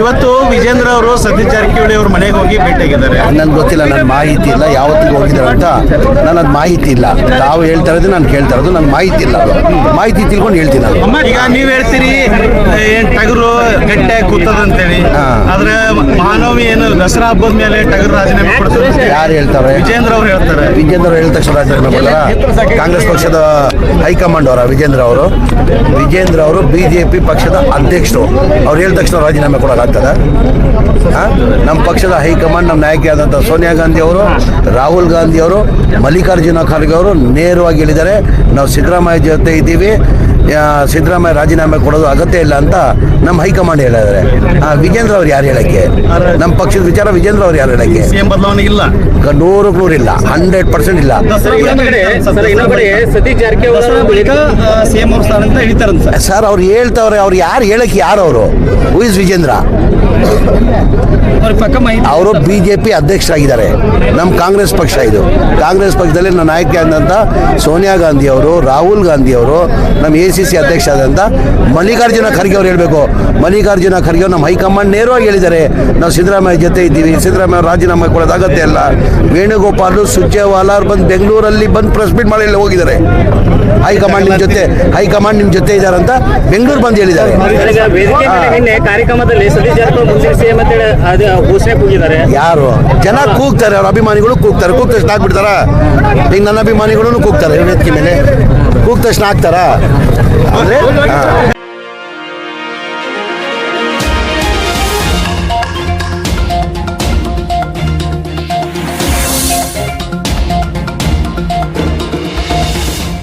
ಇವತ್ತು ಅವರು ಸತೀಶ್ ಜಾರಕಿಹೊಳಿ ಅವ್ರ ಮನೆಗೆ ಹೋಗಿ ಭೇಟಿಯಾಗಿದ್ದಾರೆ ನನ್ಗೆ ಗೊತ್ತಿಲ್ಲ ನನ್ನ ಮಾಹಿತಿ ಇಲ್ಲ ಯಾವತ್ತಿಗೆ ಹೋಗಿದ್ದಾರೆ ಅಂತ. ನನ್ನ ಅದು ಮಾಹಿತಿ ಇಲ್ಲ. ತಾವು ಹೇಳ್ತಾ ಇರೋದು ನಾನು ಕೇಳ್ತಾ ಇರೋದು ನನ್ನ ಮಾಹಿತಿ ಇಲ್ಲ ಮಾಹಿತಿ ತಿಳ್ಕೊಂಡು ಹೇಳ್ತೀನಿ ನಾನು ಈಗ ನೀವ್ ಹೇಳ್ತೀರಿ ಏನ್ ಟಗರು ಗಟ್ಟೆ ಕೂತದಂತೇಳಿ. ಆದ್ರೆ ಮಹಾನವಮಿ ಏನು ದಸರಾ ಹಬ್ಬದ ಮೇಲೆ ಟಗರು ರಾಜೀನಾಮೆ ಕೊಡ್ತಾರೆ ಯಾರು ಹೇಳ್ತಾರೆ? ವಿಜೇಂದ್ರ ಅವ್ರು ಹೇಳ್ತಾರೆ. ವಿಜೇಂದ್ರ ಅವರು ಹೇಳಿದ ತಕ್ಷಣ ರಾಜೀನಾಮೆ ಕೊಡಲ್ಲ. ಕಾಂಗ್ರೆಸ್ ಪಕ್ಷದ ಹೈಕಮಾಂಡ್ ಅವರ ವಿಜೇಂದ್ರ ಅವರು. ವಿಜೇಂದ್ರ ಅವರು ಬಿ ಜೆ ಪಿ ಪಕ್ಷದ ಅಧ್ಯಕ್ಷರು. ಅವ್ರು ಹೇಳಿದ ತಕ್ಷಣ ರಾಜೀನಾಮೆ ಕೊಡೋಕ್ಕಾಗ್ತದ ನಮ್ಮ ಪಕ್ಷದ ಹೈಕಮಾಂಡ್ ನಮ್ಮ ನಾಯಕಿ ಆದಂಥ ಸೋನಿಯಾ ಗಾಂಧಿ ಅವರು, ರಾಹುಲ್ ಗಾಂಧಿ ಅವರು, ಮಲ್ಲಿಕಾರ್ಜುನ ಖರ್ಗೆ ಅವರು ನೇರವಾಗಿ ಹೇಳಿದ್ದಾರೆ. ನಾವು ಸಿದ್ದರಾಮಯ್ಯ ಜೊತೆ ಇದ್ದೀವಿ. ಸಿದ್ದರಾಮಯ್ಯ ರಾಜೀನಾಮೆ ಕೊಡೋದು ಅಗತ್ಯ ಇಲ್ಲ ಅಂತ ನಮ್ಮ ಹೈಕಮಾಂಡ್ ಹೇಳಿದ್ದಾರೆ. ಆ, ವಿಜೇಂದ್ರ ಅವ್ರು ಯಾರು ಹೇಳಕ್ಕೆ? ನಮ್ಮ ಪಕ್ಷದ ವಿಚಾರ ವಿಜೇಂದ್ರ ಅವ್ರು ಯಾರು ಹೇಳಕ್ಕೆ? ಇಲ್ಲ. ನೂರಕ್ಕೆ ನೂರು ಇಲ್ಲ ಹಂಡ್ರೆಡ್ ಪರ್ಸೆಂಟ್ ಇಲ್ಲ. ಸರ್ ಅವರು ಬಳಿಕ ಸಿಎಂ ಅವ್ರ ಸ್ಥಾನ ಅಂತ ಹೇಳ್ತಾರಂತ ಸರ್. ಸರ್ ಅವ್ರು ಹೇಳ್ತಾವ್ರೆ ಅವ್ರು ಯಾರು ಹೇಳಕ್ಕೆ ಯಾರು ಅವರು? Who is Vijendra? ಅವರು ಬಿ ಜೆ ಪಿ ಅಧ್ಯಕ್ಷರಾಗಿದ್ದಾರೆ. ನಮ್ಮ ಕಾಂಗ್ರೆಸ್ ಪಕ್ಷ ಇದು. ಕಾಂಗ್ರೆಸ್ ಪಕ್ಷದಲ್ಲಿ ನನ್ನ ನಾಯಕಿ ಆದಂಥ ಸೋನಿಯಾ ಗಾಂಧಿ ಅವರು ರಾಹುಲ್ ಗಾಂಧಿ ಅವರು ನಮ್ಮ ಎ ಸಿ ಸಿ ಅಧ್ಯಕ್ಷ ಆದಂಥ ಮಲ್ಲಿಕಾರ್ಜುನ ಖರ್ಗೆ ಅವರು ಹೇಳಬೇಕು. ಮಲ್ಲಿಕಾರ್ಜುನ ಖರ್ಗೆ ಅವ್ರು ನಮ್ಮ ಹೈಕಮಾಂಡ್ ನೇರವಾಗಿ ಹೇಳಿದ್ದಾರೆ ನಾವು ಸಿದ್ದರಾಮಯ್ಯ ಜೊತೆ ಇದ್ದೀವಿ ಸಿದ್ದರಾಮಯ್ಯ ರಾಜೀನಾಮೆ ಕೊಡೋದಾಗತ್ತೆ ಅಲ್ಲ ವೇಣುಗೋಪಾಲ್ ಸುರ್ಜೇವಾಲ ಅವ್ರು ಬಂದು ಬೆಂಗಳೂರಲ್ಲಿ ಬಂದು ಪ್ರೆಸ್ ಮೀಟ್ ಮಾಡಿ ಹೋಗಿದ್ದಾರೆ. ಹೈಕಮಾಂಡ್ ನಿಮ್ಮ ಜೊತೆ ಹೈಕಮಾಂಡ್ ನಿಮ್ಮ ಜೊತೆ ಇದ್ದಾರೆ ಅಂತ ಬೆಂಗಳೂರು ಬಂದು ಹೇಳಿದ್ದಾರೆ. ಯಾರು? ಜನ ಕೂಗ್ತಾರೆ ಅವ್ರ ಅಭಿಮಾನಿಗಳು ಕೂಗ್ತಾರೆ. ಕೂಗ್ತಾರೆ ಆಗ್ಬಿಡ್ತಾರ? ಈಗ ನನ್ನ ಅಭಿಮಾನಿಗಳು ಕೂಗ್ತಾರೆ ವೇದಿಕೆ ಮೇಲೆ. ಕೂಗ್ ತಕ್ಷಣ ಹಾಕ್ತಾರ.